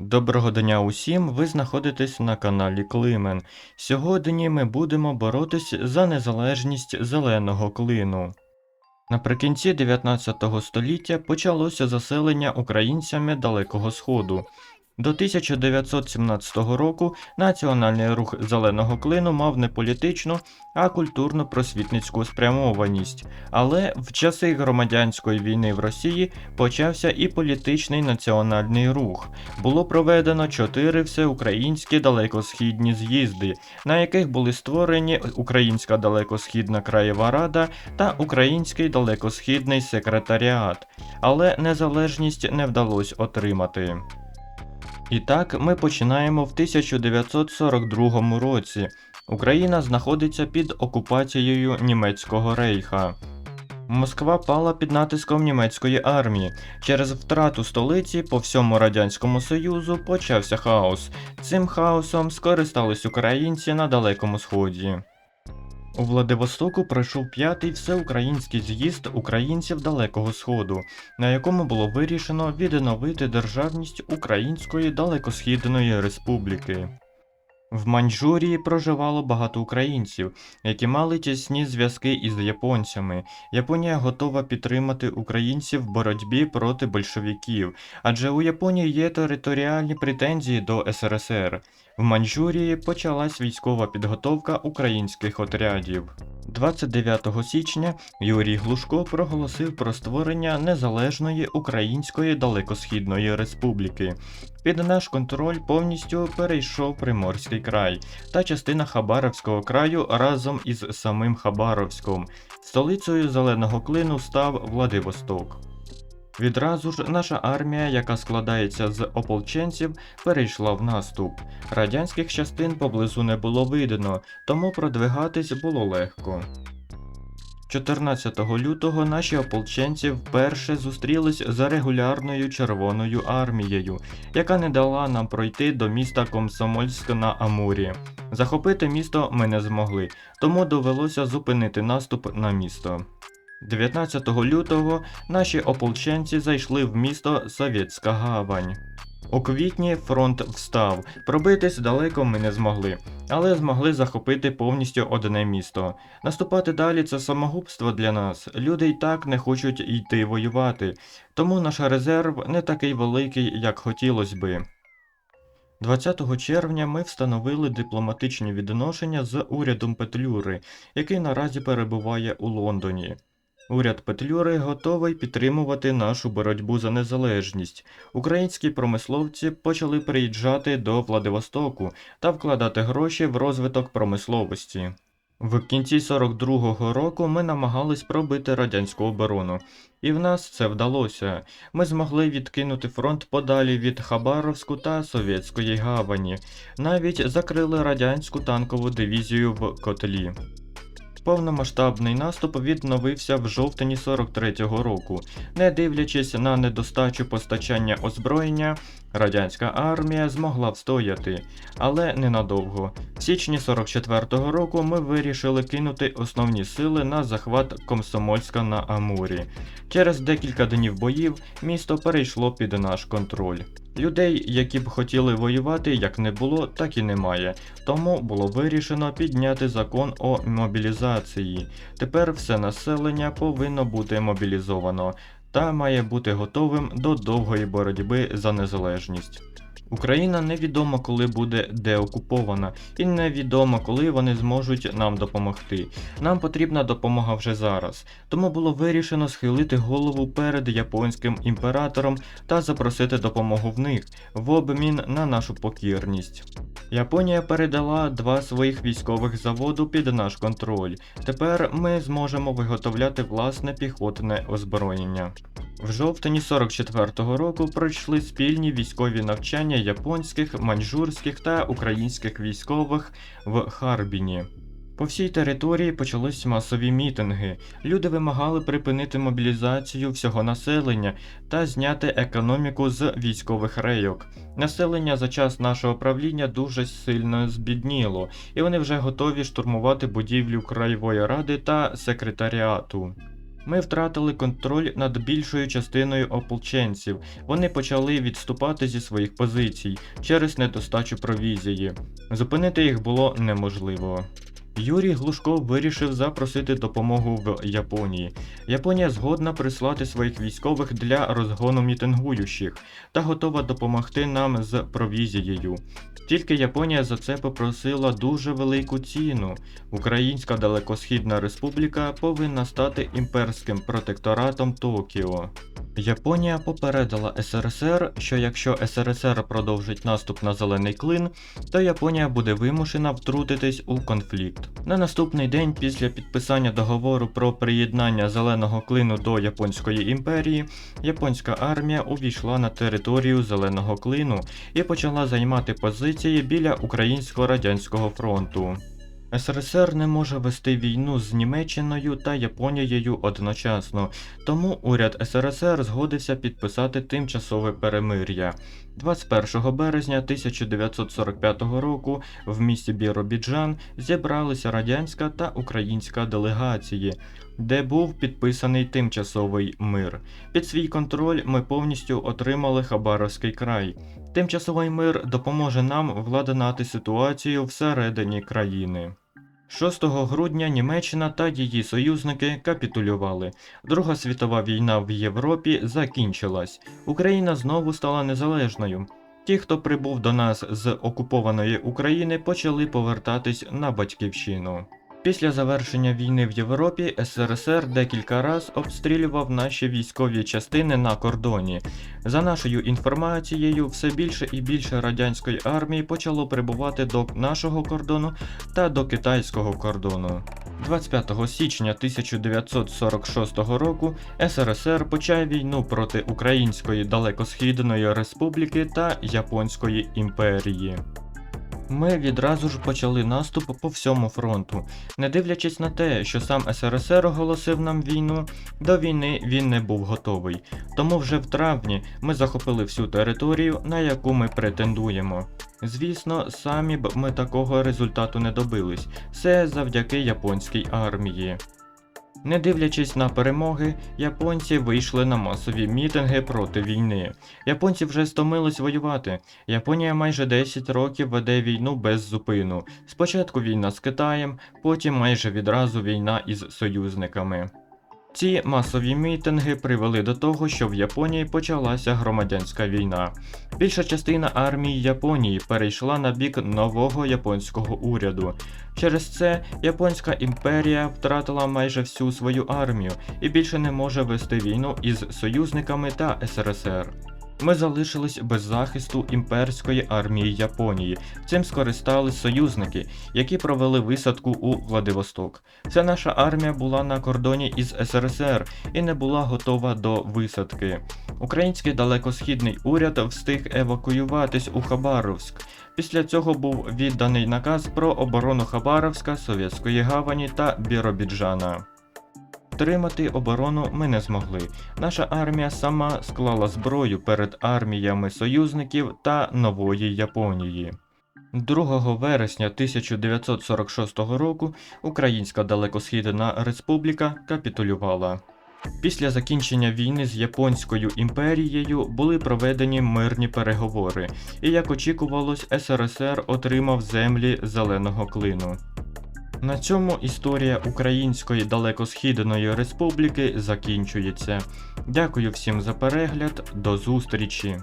Доброго дня усім! Ви знаходитесь на каналі Климен. Сьогодні ми будемо боротись за незалежність зеленого клину. Наприкінці 19 століття почалося заселення українцями Далекого Сходу. До 1917 року національний рух зеленого клину мав не політичну, а культурно-просвітницьку спрямованість. Але в часи громадянської війни в Росії почався і політичний національний рух було проведено чотири всеукраїнські далекосхідні з'їзди, на яких були створені Українська далекосхідна краєва рада та Український далекосхідний секретаріат, але незалежність не вдалося отримати. І так ми починаємо в 1942 році. Україна знаходиться під окупацією німецького рейха. Москва пала під натиском німецької армії. Через втрату столиці по всьому радянському союзу почався хаос. Цим хаосом скористались українці на Далекому Сході. У Владивостоку пройшов п'ятий всеукраїнський з'їзд українців Далекого Сходу, на якому було вирішено відновити державність Української Далекосхідної Республіки. В Маньчжурії проживало багато українців, які мали тісні зв'язки із японцями. Японія готова підтримати українців в боротьбі проти большевиків, адже у Японії є територіальні претензії до СРСР. В Маньчжурії почалась військова підготовка українських отрядів. 29 січня Юрій Глушко проголосив про створення незалежної Української Далекосхідної Республіки. Під наш контроль повністю перейшов Приморський край та частина Хабаровського краю разом із самим Хабаровськом. Столицею зеленого клину став Владивосток. Відразу ж наша армія, яка складається з ополченців, перейшла в наступ. Радянських частин поблизу не було видно, тому продвигатись було легко. 14 лютого наші ополченці вперше зустрілись за регулярною Червоною армією, яка не дала нам пройти до міста Комсомольськ на Амурі. Захопити місто ми не змогли, тому довелося зупинити наступ на місто. 19 лютого наші ополченці зайшли в місто Совєтська Гавань. У квітні фронт встав. Пробитись далеко ми не змогли, але змогли захопити повністю одне місто. Наступати далі це самогубство для нас. Люди й так не хочуть йти воювати, тому наш резерв не такий великий, як хотілося би. 20 червня ми встановили дипломатичні відношення з урядом Петлюри, який наразі перебуває у Лондоні. Уряд Петлюри готовий підтримувати нашу боротьбу за незалежність. Українські промисловці почали приїжджати до Владивостоку та вкладати гроші в розвиток промисловості. В кінці 42-го року ми намагались пробити радянську оборону, і в нас це вдалося. Ми змогли відкинути фронт подалі від Хабаровську та Совєтської гавані, навіть закрили радянську танкову дивізію в котлі. Повномасштабний наступ відновився в жовтні 43-го року. Не дивлячись на недостачу постачання озброєння, радянська армія змогла встояти, але ненадовго. В січні 44-го року ми вирішили кинути основні сили на захват Комсомольська на Амурі. Через декілька днів боїв місто перейшло під наш контроль. Людей, які б хотіли воювати, як не було, так і немає. Тому було вирішено підняти закон о мобілізації. Тепер все населення повинно бути мобілізовано та має бути готовим до довгої боротьби за незалежність. Україна невідомо коли буде деокупована, і невідомо коли вони зможуть нам допомогти. Нам потрібна допомога вже зараз, тому було вирішено схилити голову перед японським імператором та запросити допомогу в них в обмін на нашу покірність. Японія передала два своїх військових заводу під наш контроль. Тепер ми зможемо виготовляти власне піхотне озброєння. В жовтні 44-го року пройшли спільні військові навчання японських, маньчжурських та українських військових в Харбіні. По всій території почались масові мітинги. Люди вимагали припинити мобілізацію всього населення та зняти економіку з військових рейок. Населення за час нашого правління дуже сильно збідніло, і вони вже готові штурмувати будівлю краєвої ради та секретаріату. Ми втратили контроль над більшою частиною ополченців. Вони почали відступати зі своїх позицій через недостачу провізії. Зупинити їх було неможливо. Юрій Глушков вирішив запросити допомогу в Японії. Японія згодна прислати своїх військових для розгону мітингуючих та готова допомогти нам з провізією. Тільки Японія за це попросила дуже велику ціну. Українська Далекосхідна Республіка повинна стати імперським протекторатом Токіо. Японія попередила СРСР, що якщо СРСР продовжить наступ на зелений клин, то Японія буде вимушена втрутитись у конфлікт. На наступний день після підписання договору про приєднання зеленого клину до Японської імперії, японська армія увійшла на територію зеленого клину і почала займати позиції біля українсько-радянського фронту. СРСР не може вести війну з Німеччиною та Японією одночасно, тому уряд СРСР згодився підписати тимчасове перемир'я. 21 березня 1945 року в місті Біробіджан зібралися радянська та українська делегації, де був підписаний тимчасовий мир. Під свій контроль ми повністю отримали Хабаровський край. Тимчасовий мир допоможе нам владнати ситуацію всередині країни. 6 грудня Німеччина та її союзники капітулювали. Друга світова війна в Європі закінчилась. Україна знову стала незалежною. Ті, хто прибув до нас з окупованої України, почали повертатись на батьківщину. Після завершення війни в Європі СРСР декілька раз обстрілював наші військові частини на кордоні. За нашою інформацією, все більше і більше радянської армії почало прибувати до нашого кордону та до китайського кордону. 25 січня 1946 року СРСР почав війну проти Української Далекосхідної Республіки та Японської імперії. Ми відразу ж почали наступ по всьому фронту. Не дивлячись на те, що сам СРСР оголосив нам війну, до війни він не був готовий. Тому вже в травні ми захопили всю територію, на яку ми претендуємо. Звісно, самі б ми такого результату не добились. Все завдяки японській армії. Не дивлячись на перемоги, японці вийшли на масові мітинги проти війни. Японці вже стомились воювати. Японія майже 10 років веде війну без зупину. Спочатку війна з Китаєм, потім майже відразу війна із союзниками. Ці масові мітинги привели до того, що в Японії почалася громадянська війна. Більша частина армії Японії перейшла на бік нового японського уряду. Через це Японська імперія втратила майже всю свою армію і більше не може вести війну із союзниками та СРСР. Ми залишились без захисту імперської армії Японії. Цим скористались союзники, які провели висадку у Владивосток. Вся наша армія була на кордоні із СРСР і не була готова до висадки. Український далекосхідний уряд встиг евакуюватись у Хабаровськ. Після цього був відданий наказ про оборону Хабаровська, Совєтської гавані та Біробіджана. Втримати оборону ми не змогли. Наша армія сама склала зброю перед арміями союзників та нової Японії. 2 вересня 1946 року Українська Далекосхідна Республіка капітулювала. Після закінчення війни з Японською імперією були проведені мирні переговори, і як очікувалось, СРСР отримав землі зеленого клину. На цьому історія Української Далекосхідної Республіки закінчується. Дякую всім за перегляд, до зустрічі!